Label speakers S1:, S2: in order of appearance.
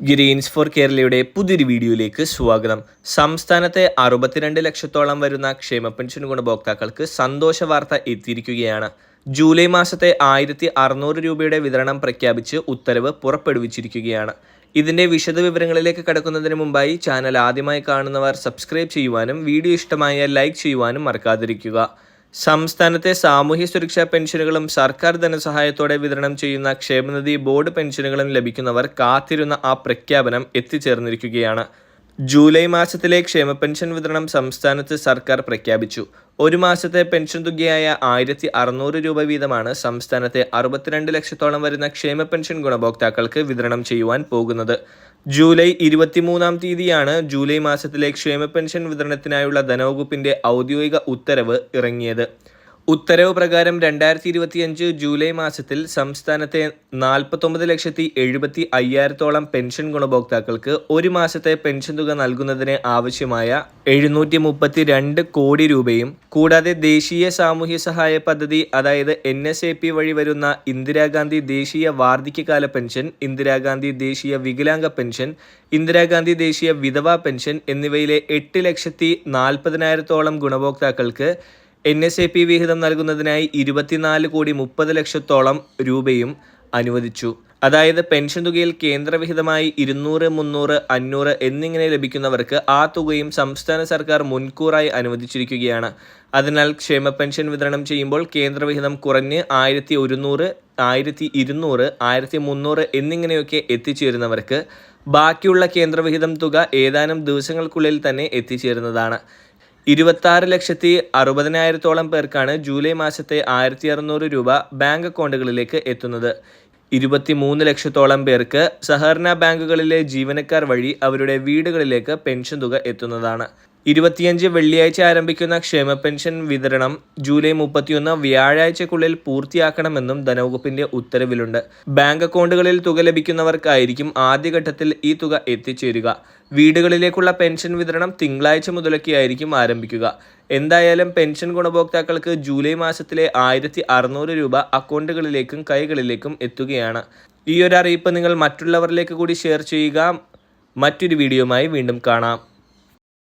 S1: Green's four കേരളയുടെ പുതിയൊരു വീഡിയോയിലേക്ക് സ്വാഗതം. സംസ്ഥാനത്തെ അറുപത്തിരണ്ട് ലക്ഷത്തോളം വരുന്ന ക്ഷേമ പെൻഷൻ ഗുണഭോക്താക്കൾക്ക് സന്തോഷ വാർത്ത എത്തിയിരിക്കുകയാണ്. ജൂലൈ മാസത്തെ ആയിരത്തി അറുന്നൂറ് രൂപയുടെ വിതരണം പ്രഖ്യാപിച്ച് ഉത്തരവ് പുറപ്പെടുവിച്ചിരിക്കുകയാണ്. ഇതിന്റെ വിശദ വിവരങ്ങളിലേക്ക് കടക്കുന്നതിന് മുമ്പായി ചാനൽ ആദ്യമായി കാണുന്നവർ സബ്സ്ക്രൈബ് ചെയ്യുവാനും വീഡിയോ ഇഷ്ടമായ ലൈക്ക് ചെയ്യുവാനും മറക്കാതിരിക്കുക. സംസ്ഥാനത്തെ സാമൂഹ്യ സുരക്ഷാ പെൻഷനുകളും സർക്കാർ ധനസഹായത്തോടെ വിതരണം ചെയ്യുന്ന ക്ഷേമനിധി ബോർഡ് പെൻഷനുകളും ലഭിക്കുന്നവർ കാത്തിരുന്ന ആ പ്രഖ്യാപനം എത്തിച്ചേർന്നിരിക്കുകയാണ്. ജൂലൈ മാസത്തിലെ ക്ഷേമ പെൻഷൻ വിതരണം സംസ്ഥാനത്ത് സർക്കാർ പ്രഖ്യാപിച്ചു. ഒരു മാസത്തെ പെൻഷൻ തുകയായ ആയിരത്തി അറുന്നൂറ് രൂപ വീതമാണ് സംസ്ഥാനത്തെ അറുപത്തിരണ്ട് ലക്ഷത്തോളം വരുന്ന ക്ഷേമ പെൻഷൻ ഗുണഭോക്താക്കൾക്ക് വിതരണം ചെയ്യുവാൻ പോകുന്നത്. ജൂലൈ ഇരുപത്തിമൂന്നാം തീയതിയാണ് ജൂലൈ മാസത്തിലെ ക്ഷേമ പെൻഷൻ വിതരണത്തിനായുള്ള ധനവകുപ്പിന്റെ ഔദ്യോഗിക ഉത്തരവ് ഇറങ്ങിയത്. ഉത്തരവ് പ്രകാരം രണ്ടായിരത്തി ഇരുപത്തിയഞ്ച് ജൂലൈ മാസത്തിൽ സംസ്ഥാനത്തെ നാൽപ്പത്തൊമ്പത് ലക്ഷത്തി എഴുപത്തി അയ്യായിരത്തോളം പെൻഷൻ ഗുണഭോക്താക്കൾക്ക് ഒരു മാസത്തെ പെൻഷൻ തുക നൽകുന്നതിന് ആവശ്യമായ എഴുന്നൂറ്റി മുപ്പത്തി രണ്ട് കോടി രൂപയും കൂടാതെ ദേശീയ സാമൂഹ്യ സഹായ പദ്ധതി അതായത് എൻ എസ് എ പി വഴി വരുന്ന ഇന്ദിരാഗാന്ധി ദേശീയ വാർദ്ധക്യകാല പെൻഷൻ ഇന്ദിരാഗാന്ധി ദേശീയ വികലാംഗ പെൻഷൻ ഇന്ദിരാഗാന്ധി ദേശീയ വിധവാ പെൻഷൻ എന്നിവയിലെ എട്ട് ലക്ഷത്തി നാൽപ്പതിനായിരത്തോളം ഗുണഭോക്താക്കൾക്ക് എൻ എസ് എ പി വിഹിതം നൽകുന്നതിനായി ഇരുപത്തിനാല് കോടി മുപ്പത് ലക്ഷത്തോളം രൂപയും അനുവദിച്ചു. അതായത് പെൻഷൻ തുകയിൽ കേന്ദ്രവിഹിതമായി ഇരുന്നൂറ് മുന്നൂറ് അഞ്ഞൂറ് എന്നിങ്ങനെ ലഭിക്കുന്നവർക്ക് ആ തുകയും സംസ്ഥാന സർക്കാർ മുൻകൂറായി അനുവദിച്ചിരിക്കുകയാണ്. അതിനാൽ ക്ഷേമ പെൻഷൻ വിതരണം ചെയ്യുമ്പോൾ കേന്ദ്രവിഹിതം കുറഞ്ഞ് ആയിരത്തി ഒരുന്നൂറ് ആയിരത്തി ഇരുന്നൂറ് ആയിരത്തി മുന്നൂറ് എന്നിങ്ങനെയൊക്കെ എത്തിച്ചേരുന്നവർക്ക് ബാക്കിയുള്ള കേന്ദ്രവിഹിതം തുക ഏതാനും ദിവസങ്ങൾക്കുള്ളിൽ തന്നെ എത്തിച്ചേരുന്നതാണ്. ഇരുപത്താറ് ലക്ഷത്തി അറുപതിനായിരത്തോളം പേർക്കാണ് ജൂലൈ മാസത്തെ ആയിരത്തി അറുന്നൂറ് രൂപ ബാങ്ക് അക്കൗണ്ടുകളിലേക്ക് എത്തുന്നത്. ഇരുപത്തിമൂന്ന് ലക്ഷത്തോളം പേർക്ക് സഹകരണ ബാങ്കുകളിലെ ജീവനക്കാർ വഴി അവരുടെ വീടുകളിലേക്ക് പെൻഷൻ തുക എത്തുന്നതാണ്. ഇരുപത്തിയഞ്ച് വെള്ളിയാഴ്ച ആരംഭിക്കുന്ന ക്ഷേമ പെൻഷൻ വിതരണം ജൂലൈ മുപ്പത്തിയൊന്ന് വ്യാഴാഴ്ചക്കുള്ളിൽ പൂർത്തിയാക്കണമെന്നും ധനവകുപ്പിന്റെ ഉത്തരവിലുണ്ട്. ബാങ്ക് അക്കൗണ്ടുകളിൽ തുക ലഭിക്കുന്നവർക്കായിരിക്കും ആദ്യഘട്ടത്തിൽ ഈ തുക എത്തിച്ചേരുക. വീടുകളിലേക്കുള്ള പെൻഷൻ വിതരണം തിങ്കളാഴ്ച മുതലൊക്കെയായിരിക്കും ആരംഭിക്കുക. എന്തായാലും പെൻഷൻ ഗുണഭോക്താക്കൾക്ക് ജൂലൈ മാസത്തിലെ ആയിരത്തി രൂപ അക്കൗണ്ടുകളിലേക്കും കൈകളിലേക്കും എത്തുകയാണ്. ഈ ഒരു അറിയിപ്പ് നിങ്ങൾ മറ്റുള്ളവരിലേക്ക് കൂടി ഷെയർ ചെയ്യുക. മറ്റൊരു വീഡിയോയുമായി വീണ്ടും കാണാം.